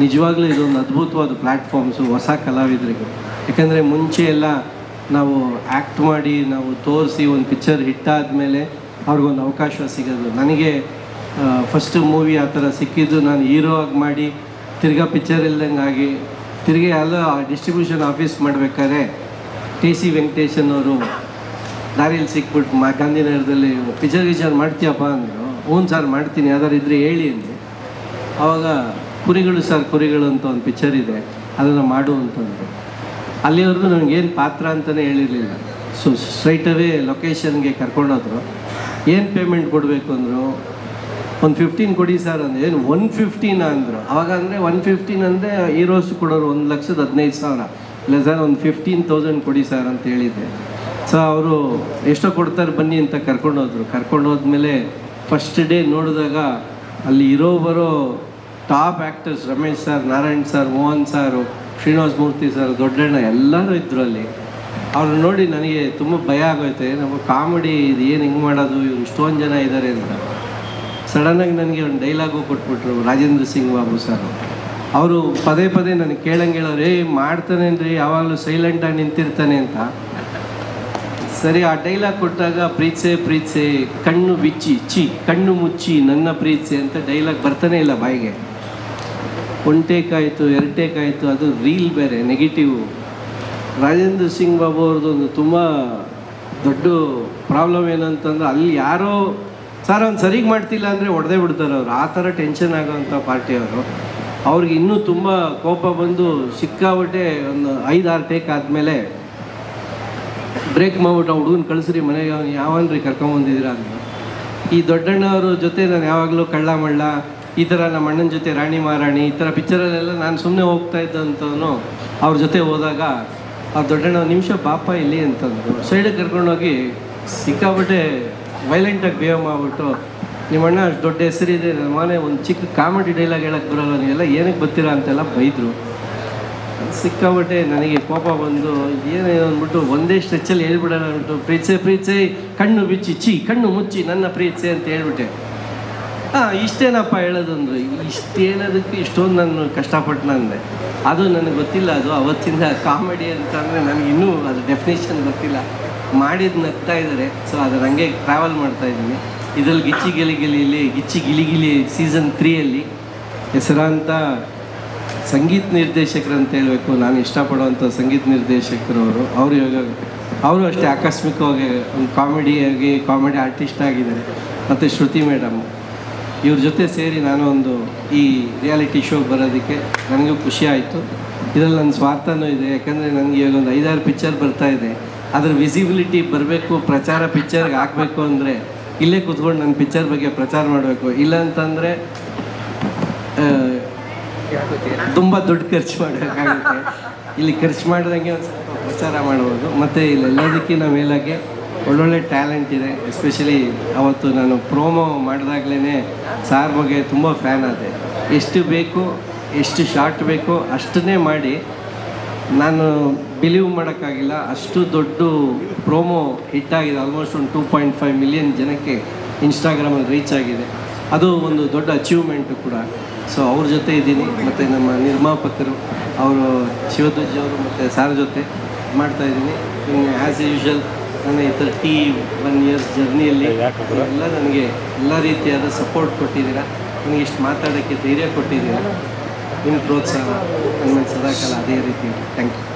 ನಿಜವಾಗ್ಲೂ ಇದೊಂದು ಅದ್ಭುತವಾದ ಪ್ಲ್ಯಾಟ್ಫಾರ್ಮ್ಸು ಹೊಸ ಕಲಾವಿದರಿಗೆ ಯಾಕಂದರೆ ಮುಂಚೆ ಎಲ್ಲ ನಾವು ಆ್ಯಕ್ಟ್ ಮಾಡಿ, ನಾವು ತೋರಿಸಿ ಒಂದು ಪಿಕ್ಚರ್ ಹಿಟ್ಟಾದಮೇಲೆ ಅವ್ರಿಗೊಂದು ಅವಕಾಶ ಸಿಗೋದು. ನನಗೆ ಫಸ್ಟ್ ಮೂವಿ ಆ ಥರ ಸಿಕ್ಕಿದ್ದು ನಾನು ಹೀರೋ ಆಗಿ ಮಾಡಿ ತಿರ್ಗಾ ಪಿಕ್ಚರ್ ಇಲ್ದಂಗೆ ಆಗಿ, ತಿರ್ಗಿ ಎಲ್ಲ ಡಿಸ್ಟ್ರಿಬ್ಯೂಷನ್ ಆಫೀಸ್ ಮಾಡಬೇಕಾದ್ರೆ ಟಿ ಸಿ ವೆಂಕಟೇಶನ್ ಅವರು ದಾರಿಯಲ್ಲಿ ಸಿಕ್ಬಿಟ್ಟು ಮಾ, ಗಾಂಧಿನಗರದಲ್ಲಿ ಪಿಕ್ಚರ್ ಗಿಚರ್ ಮಾಡ್ತೀಯಪ್ಪ ಅಂದರು. ಹ್ಞೂ ಸರ್, ಮಾಡ್ತೀನಿ ಯಾವ್ದಾರು ಇದ್ದರೆ ಹೇಳಿ ಅಂದೆ ಆವಾಗ ಕುರಿಗಳು ಸರ್, ಕುರಿಗಳು ಅಂತ ಒಂದು ಪಿಕ್ಚರ್ ಇದೆ. ಅದನ್ನು ಮಾಡು ಅಂತಂದರು. ಅಲ್ಲಿವರೆಗೂ ನನಗೇನು ಪಾತ್ರ ಅಂತಲೇ ಹೇಳಿರಲಿಲ್ಲ. So straight away ಲೊಕೇಶನ್ಗೆ ಕರ್ಕೊಂಡೋದ್ರು. ಏನು ಪೇಮೆಂಟ್ ಕೊಡಬೇಕು ಅಂದರು? ಒಂದು ಫಿಫ್ಟೀನ್ ಕೊಡಿ ಸರ್ ಅಂದರೆ. ಏನು ಒನ್ ಫಿಫ್ಟೀನ್ ಅಂದರು. ಅವಾಗ ಅಂದರೆ ಒನ್ ಫಿಫ್ಟೀನ್ ಅಂದರೆ ಈರೋಸ್ ಕೊಡೋರು ಒಂದು ಲಕ್ಷದ ಹದಿನೈದು ಸಾವಿರ. ಇಲ್ಲ ಸರ್, ಒಂದು ಫಿಫ್ಟೀನ್ ತೌಸಂಡ್ ಕೊಡಿ ಸರ್ ಅಂತ ಹೇಳಿದ್ದೆ. ಸೊ ಅವರು ಎಷ್ಟೋ ಕೊಡ್ತಾರೆ ಬನ್ನಿ ಅಂತ ಕರ್ಕೊಂಡೋದ್ರು. ಕರ್ಕೊಂಡು ಹೋದ್ಮೇಲೆ ಫಸ್ಟ್ ಡೇ ನೋಡಿದಾಗ ಅಲ್ಲಿ ಇರೋ ಬರೋ top actors Ramesh sir, Narayan sir, Mohan sir, Srinivasa Murthy sir, ದೊಡ್ಡಣ್ಣ, ಎಲ್ಲರೂ ಇದ್ದರು ಅಲ್ಲಿ ಅವ್ರನ್ನ ನೋಡಿ ನನಗೆ ತುಂಬ ಭಯ ಆಗೋಯ್ತು. ನಮ್ಮ ಕಾಮಿಡಿ ಇದು ಏನು ಹಿಂಗೆ ಮಾಡೋದು, ಇವ್ರು ಇಷ್ಟೊಂದು ಜನ ಇದ್ದಾರೆ ಅಂತ. ಸಡನ್ನಾಗಿ ನನಗೆ ಒಂದು ಡೈಲಾಗು ಕೊಟ್ಬಿಟ್ರು ರಾಜೇಂದ್ರ ಸಿಂಗ್ ಬಾಬು ಸರ್. ಅವರು ಪದೇ ಪದೇ ನನಗೆ ಕೇಳಂಗೆ ಹೇಳೋರು ಏ ಮಾಡ್ತಾನೇನ್ರಿ, ಯಾವಾಗಲೂ ಸೈಲೆಂಟಾಗಿ ನಿಂತಿರ್ತಾನೆ ಅಂತ. ಸರಿ, ಆ ಡೈಲಾಗ್ ಕೊಟ್ಟಾಗ ಪ್ರೀತ್ಸೆ ಪ್ರೀತ್ಸೆ, ಕಣ್ಣು ಬಿಚ್ಚಿ ಚಿ ಕಣ್ಣು ಮುಚ್ಚಿ ನನ್ನ ಪ್ರೀತ್ಸೆ ಅಂತ ಡೈಲಾಗ್ ಬರ್ತಾನೆ ಇಲ್ಲ ಬಾಯಿಗೆ. ಒನ್ ಟೇಕ್ ಆಯಿತು ಎರಡು ಟೇಕ್ ಆಯಿತು ಅದು ರೀಲ್ ಬೇರೆ ನೆಗೆಟಿವ್ ರಾಜೇಂದ್ರ ಸಿಂಗ್ ಬಾಬು ಅವ್ರದ್ದು ಒಂದು ತುಂಬ ದೊಡ್ಡ ಪ್ರಾಬ್ಲಮ್ ಏನಂತಂದ್ರೆ ಅಲ್ಲಿ ಯಾರೋ, ಸರ್, ಅವ್ನು ಸರಿಗೆ ಮಾಡ್ತಿಲ್ಲ ಅಂದರೆ ಒಡೆದೇ ಬಿಡ್ತಾರೆ ಅವರು. ಆ ಥರ ಟೆನ್ಷನ್ ಆಗೋವಂಥ ಪಾರ್ಟಿಯವರು ಅವ್ರಿಗೆ ಇನ್ನೂ ತುಂಬ ಕೋಪ ಬಂದು ಸಿಕ್ಕಾಬಿಟ್ಟೆ ಒಂದು ಐದು ಆರು ಟೇಕ್ ಆದಮೇಲೆ, ಬ್ರೇಕ್ ಮಾಡ್ಬಿಟ್ಟು ಆ ಹುಡುಗನ ಕಳಿಸ್ರಿ, ಮನೆಗೆ ಅವ್ನು ಯಾವನ್ರಿ ಕರ್ಕೊಂಬಂದಿದ್ದೀರಾ ಅಂತ. ಈ ದೊಡ್ಡಣ್ಣವ್ರ ಜೊತೆ ನಾನು ಯಾವಾಗಲೂ ಕಳ್ಳ ಮಳ್ಳ ಈ ಥರ ನಮ್ಮ ಅಣ್ಣನ ಜೊತೆ ರಾಣಿ ಮಹಾರಾಣಿ ಈ ಥರ ಪಿಕ್ಚರಲ್ಲೆಲ್ಲ ನಾನು ಸುಮ್ಮನೆ ಹೋಗ್ತಾ ಇದ್ದಂಥವನು ಅವ್ರ ಜೊತೆ ಹೋದಾಗ, ಆ ದೊಡ್ಡಣ್ಣ, ಒಂದು ನಿಮಿಷ ಬಾಪ ಇಲ್ಲಿ ಅಂತಂದು ಸೈಡಿಗೆ ಕರ್ಕೊಂಡೋಗಿ ಸಿಕ್ಕಾಬಿಟ್ಟೆ ವೈಲೆಂಟಾಗಿ ಬಿಹೇವ್ ಮಾಡಿಬಿಟ್ಟು, ನಿಮ್ಮ ಅಣ್ಣ ಅಷ್ಟು ದೊಡ್ಡ ಹೆಸರಿದೆ ನನ್ನ ಮನೆ ಒಂದು ಚಿಕ್ಕ ಕಾಮಿಡಿ ಡೈಲಾಗ್ ಹೇಳಕ್ಕೆ ಬರೋಲ್ಲ, ನೀವೆಲ್ಲ ಏನಕ್ಕೆ ಬರ್ತೀರಾ ಅಂತೆಲ್ಲ ಬೈದರು. ಸಿಕ್ಕಾಬಿಟ್ಟೆ ನನಗೆ ಕೋಪ ಬಂದು ಏನು ಅಂದ್ಬಿಟ್ಟು ಒಂದೇ ಸ್ಟ್ರೆಚ್ಚಲ್ಲಿ ಹೇಳ್ಬಿಡೋಣ ಅಂದ್ಬಿಟ್ಟು, ಪ್ರೀತ್ಸೆ ಪ್ರೀತ್ಸೆ, ಕಣ್ಣು ಬಿಚ್ಚಿ ಚಿ ಕಣ್ಣು ಮುಚ್ಚಿ ನನ್ನ ಪ್ರೀತ್ಸೆ ಅಂತ ಹೇಳ್ಬಿಟ್ಟೆ. ಹಾಂ ಇಷ್ಟೇನಪ್ಪ ಹೇಳೋದಂದ್ರೆ, ಇಷ್ಟೇನದಕ್ಕೆ ಇಷ್ಟೊಂದು ನಾನು ಕಷ್ಟಪಟ್ಟು ಅಂದೆ ಅದು ನನಗೆ ಗೊತ್ತಿಲ್ಲ, ಅದು ಅವತ್ತಿಂದ ಕಾಮಿಡಿ ಅಂತಂದರೆ ನನಗೆ ಇನ್ನೂ ಅದು ಡೆಫಿನೇಷನ್ ಗೊತ್ತಿಲ್ಲ. ಮಾಡಿದ್ದು ನಗ್ತಾ ಇದ್ದಾರೆ ಸೊ ಅದು ಹಂಗೆ ಟ್ರಾವೆಲ್ ಮಾಡ್ತಾ ಇದ್ದೀನಿ. ಇದರಲ್ಲಿ ಗಿಚ್ಚಿ ಗಿಲಿ ಗಿಲಿಲಿ ಗಿಚ್ಚಿ ಗಿಲಿ ಗಿಲಿ ಸೀಸನ್ ತ್ರೀಯಲ್ಲಿ ಹೆಸರಾಂತ ಸಂಗೀತ ನಿರ್ದೇಶಕರು ಅಂತ ಹೇಳಬೇಕು. ನಾನು ಇಷ್ಟಪಡುವಂಥ ಸಂಗೀತ ನಿರ್ದೇಶಕರು ಅವರು. ಅವರು ಇವಾಗ ಅವರು ಅಷ್ಟೇ ಆಕಸ್ಮಿಕವಾಗಿ ಒಂದು ಕಾಮಿಡಿಯಾಗಿ, ಕಾಮಿಡಿ ಆರ್ಟಿಸ್ಟ್ ಆಗಿದ್ದಾರೆ. ಮತ್ತು ಶ್ರುತಿ ಮೇಡಮ್ ಇವ್ರ ಜೊತೆ ಸೇರಿ ನಾನು ಒಂದು ಈ ರಿಯಾಲಿಟಿ ಶೋ ಬರೋದಕ್ಕೆ ನನಗೂ ಖುಷಿ ಆಯಿತು. ಇದರಲ್ಲಿ ನನ್ನ ಸ್ವಾರ್ಥನೂ ಇದೆ. ಯಾಕಂದರೆ ನನಗೆ ಇವಾಗ ಒಂದು ಐದಾರು ಪಿಕ್ಚರ್ ಬರ್ತಾ ಇದೆ. ಅದರ ವಿಸಿಬಿಲಿಟಿ ಬರಬೇಕು, ಪ್ರಚಾರ ಪಿಕ್ಚರ್ಗೆ ಹಾಕಬೇಕು ಅಂದರೆ ಇಲ್ಲೇ ಕೂತ್ಕೊಂಡು ನನ್ನ ಪಿಕ್ಚರ್ ಬಗ್ಗೆ ಪ್ರಚಾರ ಮಾಡಬೇಕು. ಇಲ್ಲ ಅಂತಂದರೆ ತುಂಬ ದುಡ್ಡು ಖರ್ಚು ಮಾಡಬೇಕಾಗುತ್ತೆ. ಇಲ್ಲಿ ಖರ್ಚು ಮಾಡಿದಂಗೆ ಒಂದು ಸ್ವಲ್ಪ ಪ್ರಚಾರ ಮಾಡ್ಬೋದು. ಮತ್ತು ಇಲ್ಲೆಲ್ಲದಕ್ಕಿಂತ ಮೇಲಾಗೆ ಒಳ್ಳೊಳ್ಳೆ ಟ್ಯಾಲೆಂಟ್ ಇದೆ. ಎಸ್ಪೆಷಲಿ ಅವತ್ತು ನಾನು ಪ್ರೋಮೋ ಮಾಡಿದಾಗಲೇ ಸಾರ್ ಬಗ್ಗೆ ತುಂಬ ಫ್ಯಾನ್ ಆದೆ. ಎಷ್ಟು ಬೇಕು, ಎಷ್ಟು ಶಾರ್ಟ್ ಬೇಕು ಅಷ್ಟನ್ನೇ ಮಾಡಿ ನಾನು ಬಿಲೀವ್ ಮಾಡೋಕ್ಕಾಗಿಲ್ಲ. ಅಷ್ಟು ದೊಡ್ಡ ಪ್ರೋಮೋ ಹಿಟ್ ಆಗಿದೆ. ಆಲ್ಮೋಸ್ಟ್ ಒಂದು ಟೂ ಪಾಯಿಂಟ್ ಫೈವ್ ಮಿಲಿಯನ್ ಜನಕ್ಕೆ ಇನ್ಸ್ಟಾಗ್ರಾಮಲ್ಲಿ ರೀಚ್ ಆಗಿದೆ. ಅದು ಒಂದು ದೊಡ್ಡ ಅಚೀವ್ಮೆಂಟು ಕೂಡ. ಸೊ ಅವ್ರ ಜೊತೆ ಇದ್ದೀನಿ. ಮತ್ತು ನಮ್ಮ ನಿರ್ಮಾಪಕರು, ಅವರು ಶಿವಧ್ವಜ್ ಅವರು ಮತ್ತು ಸಾರ್ ಜೊತೆ ಮಾಡ್ತಾಯಿದ್ದೀನಿ ಆ್ಯಸ್ ಯೂಶುವಲ್ ನನ್ನ ಈ ತರ್ಟಿ ಒನ್ ಇಯರ್ಸ್ ಜರ್ನಿಯಲ್ಲಿ ಎಲ್ಲ ನನಗೆ ಎಲ್ಲ ರೀತಿಯಾದ ಸಪೋರ್ಟ್ ಕೊಟ್ಟಿದ್ದೀರಾ? ನನಗೆ ಇಷ್ಟು ಮಾತಾಡೋಕ್ಕೆ ಧೈರ್ಯ ಕೊಟ್ಟಿದ್ದೀರಾ? ನಿಮ್ಮ ಪ್ರೋತ್ಸಾಹ ನನ್ನ ಸದಾಕಾಲ ಅದೇ ರೀತಿ ಥ್ಯಾಂಕ್ ಯು